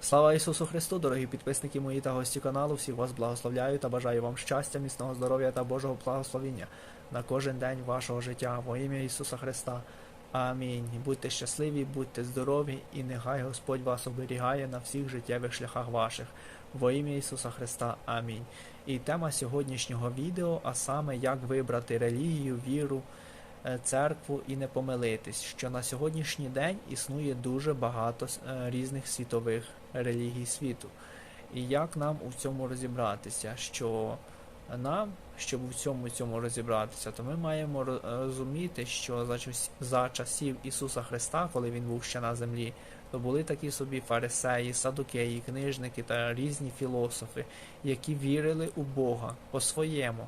Слава Ісусу Христу, дорогі підписники мої та гості каналу. Всіх вас благословляю та бажаю вам щастя, міцного здоров'я та Божого благословіння на кожен день вашого життя во ім'я Ісуса Христа. Амінь. Будьте щасливі, будьте здорові, і нехай Господь вас оберігає на всіх життєвих шляхах ваших. Во ім'я Ісуса Христа. Амінь. І тема сьогоднішнього відео, а саме як вибрати релігію, віру, церкву і не помилитись, що на сьогоднішній день існує дуже багато е, різних світових релігій світу. І як нам у цьому розібратися? Що нам, щоб у всьому цьому розібратися, то ми маємо розуміти, що за часів Ісуса Христа, коли Він був ще на землі, то були такі собі фарисеї, садукеї, книжники та різні філософи, які вірили у Бога по-своєму.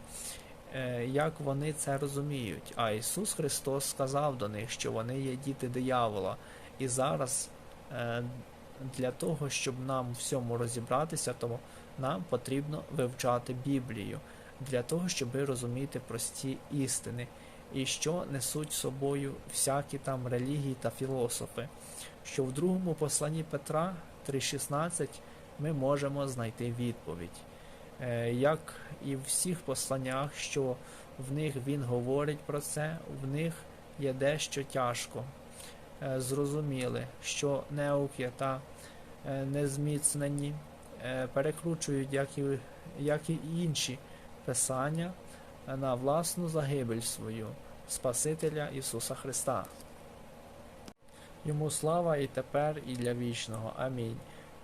Е, Як вони це розуміють? А Ісус Христос сказав до них, що вони є діти диявола. І зараз е, для того, щоб нам всьому розібратися, то нам потрібно вивчати Біблію для того, щоб розуміти прості істини, і що несуть собою всякі там релігії та філософи. Що в другому посланні Петра 3,16 ми можемо знайти відповідь. Е, Як і в всіх посланнях, що в них він говорить про це, в них є дещо тяжко. Е, Зрозуміли, що неуки та е, незміцнені перекручують, як і, як і інші писання на власну загибель свою Спасителя Ісуса Христа. Йому слава і тепер, і для вічного. Амінь.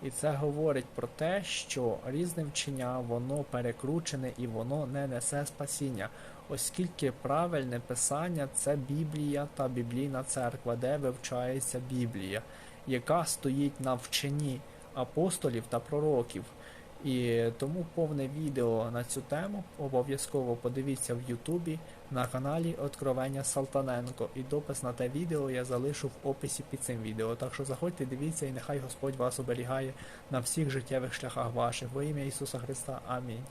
І це говорить про те, що різне вчення, воно перекручене і воно не несе спасіння, оскільки правильне писання це Біблія та біблійна церква, де вивчається Біблія, яка стоїть на вченні апостолів та пророків. І тому повне відео на цю тему обов'язково подивіться в Ютубі на каналі Откровення Салтаненко. І допис на те відео я залишу в описі під цим відео. Так що заходьте, дивіться, і нехай Господь вас оберігає на всіх життєвих шляхах ваших. Во ім'я Ісуса Христа. Амінь.